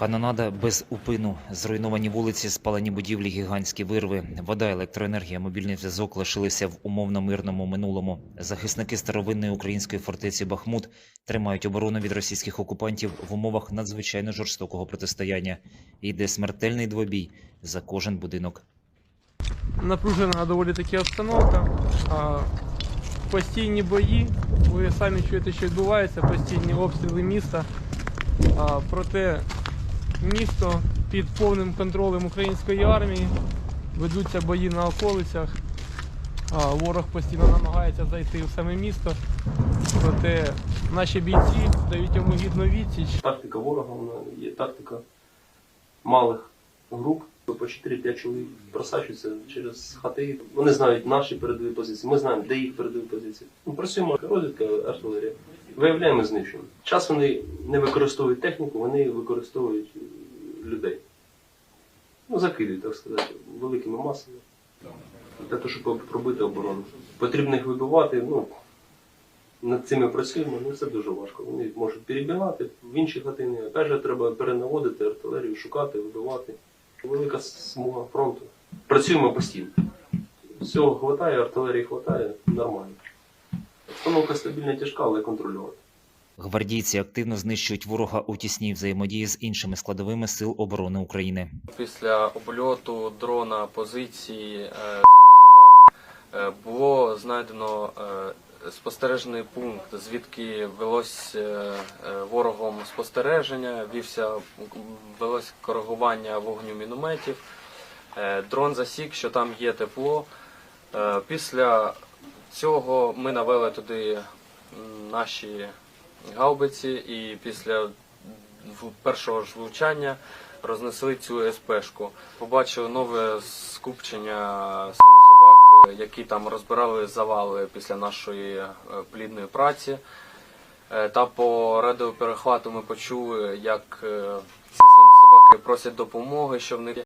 Канонада без упину, зруйновані вулиці, спалені будівлі, гігантські вирви, вода, електроенергія, мобільний зв'язок лишилися в умовно мирному минулому. Захисники старовинної української фортеці Бахмут тримають оборону від російських окупантів в умовах надзвичайно жорстокого протистояння. Йде смертельний двобій за кожен будинок. напружена доволі таки обстановка. Постійні бої, ви самі чуєте, що відбувається, постійні обстріли міста. Проте місто під повним контролем української армії, ведуться бої на околицях. А, ворог постійно намагається зайти в саме місто. Проте наші бійці дають йому гідну відсіч. Тактика ворога вона є тактика малих груп. По 4-5 чоловік просачуються через хати. Вони знають наші передові позиції. Ми знаємо, де їх передові позиції. Ми працюємо розвідка, артилерія. Виявляємо знищення. Час вони не використовують техніку, вони використовують е, людей. Ну, закидують, так сказати, великими масами. Для того, щоб пробити оборону. Потрібно їх вибивати. Ну, над цими працюємо, ну це дуже важко. Вони можуть перебігати в інші хатини. Опять же, треба перенаводити артилерію, шукати, вибивати. Велика смуга фронту. Працюємо постійно. Всього хватає, артилерії хватає, нормально. Обстановка стабільна тяжка, але контрольована. Гвардійці активно знищують ворога у тісній взаємодії з іншими складовими сил оборони України. Після обльоту дрона позиції е, е, було знайдено е, спостережний пункт, звідки велось е, ворогом спостереження, вівся велось коригування вогню мінометів. Дрон засік, що там є тепло. Після цього ми навели туди наші гаубиці, і після першого ж влучання рознесли цю СПшку. Побачили нове скупчення е, які там розбирали завали після нашої е, плідної праці. Е, Та по радіоперехвату ми почули, як е, ці свинособаки просять допомоги, що в них